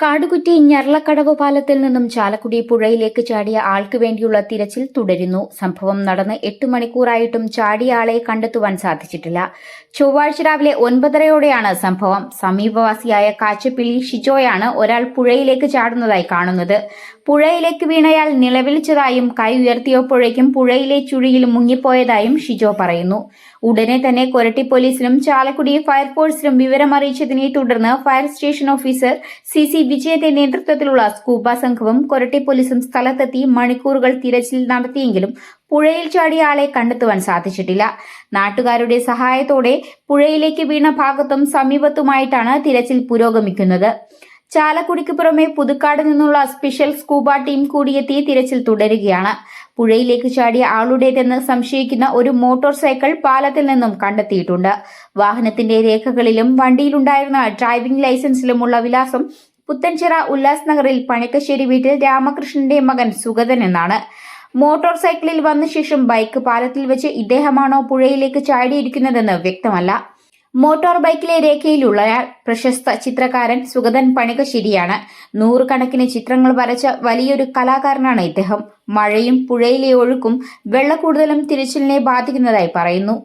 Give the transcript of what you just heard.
കാടുകുറ്റി ഞർളക്കടവ് പാലത്തിൽ നിന്നും ചാലക്കുടി പുഴയിലേക്ക് ചാടിയ ആൾക്ക് വേണ്ടിയുള്ള തിരച്ചിൽ തുടരുന്നു. സംഭവം നടന്ന് എട്ട് മണിക്കൂറായിട്ടും ചാടിയ ആളെ കണ്ടെത്തുവാൻ സാധിച്ചിട്ടില്ല. ചൊവ്വാഴ്ച രാവിലെ ഒൻപതരയോടെയാണ് സംഭവം. സമീപവാസിയായ കാച്ചപ്പിള്ളി ഷിജോയാണ് ഒരാൾ പുഴയിലേക്ക് ചാടുന്നതായി കാണുന്നത്. പുഴയിലേക്ക് വീണയാൾ നിലവിളിച്ചതായും കൈ ഉയർത്തിയപ്പോഴേക്കും പുഴയിലെ ചുഴിയിൽ മുങ്ങിപ്പോയതായും ഷിജോ പറയുന്നു. ഉടനെ തന്നെ കൊരട്ടി പോലീസിലും ചാലക്കുടി ഫയർഫോഴ്സിലും വിവരമറിയിച്ചതിനെ തുടർന്ന് fire station officer C C വിജയന്റെ നേതൃത്വത്തിലുള്ള സ്കൂബ സംഘവും കൊരട്ടി പോലീസും സ്ഥലത്തെത്തി മണിക്കൂറുകൾ തിരച്ചിൽ നടത്തിയെങ്കിലും പുഴയിൽ ചാടിയ ആളെ കണ്ടെത്തുവാൻ സാധിച്ചിട്ടില്ല. നാട്ടുകാരുടെ സഹായത്തോടെ പുഴയിലേക്ക് വീണ ഭാഗത്തും സമീപത്തുമായിട്ടാണ് തിരച്ചിൽ പുരോഗമിക്കുന്നത്. ചാലക്കുടിക്ക് പുറമെ പുതുക്കാട് നിന്നുള്ള സ്പെഷ്യൽ സ്കൂബ ടീം കൂടിയെത്തി തിരച്ചിൽ തുടരുകയാണ്. പുഴയിലേക്ക് ചാടിയ ആളുടേതെന്ന് സംശയിക്കുന്ന ഒരു മോട്ടോർ സൈക്കിൾ പാലത്തിൽ നിന്നും കണ്ടെത്തിയിട്ടുണ്ട്. വാഹനത്തിന്റെ രേഖകളിലും വണ്ടിയിലുണ്ടായിരുന്ന ഡ്രൈവിംഗ് ലൈസൻസിലുമുള്ള വിലാസം പുത്തൻചിറ ഉല്ലാസ് നഗറിൽ പണിക്കശ്ശേരി വീട്ടിൽ രാമകൃഷ്ണന്റെ മകൻ സുഗതൻ എന്നാണ്. മോട്ടോർ സൈക്കിളിൽ വന്ന ശേഷം ബൈക്ക് പാലത്തിൽ വെച്ച് ഇദ്ദേഹമാണോ പുഴയിലേക്ക് ചാടിയിരിക്കുന്നതെന്ന് വ്യക്തമല്ല. മോട്ടോർ ബൈക്കിലെ രേഖയിലുള്ളയാൾ പ്രശസ്ത ചിത്രകാരൻ സുഗതൻ പണികശ്ശേരിയാണ് നൂറുകണക്കിന് ചിത്രങ്ങൾ വരച്ച വലിയൊരു കലാകാരനാണ് ഇദ്ദേഹം. മഴയും പുഴയിലെ ഒഴുക്കും വെള്ളക്കൂടുതലും തിരച്ചിലിനെ ബാധിക്കുന്നതായി പറയുന്നു.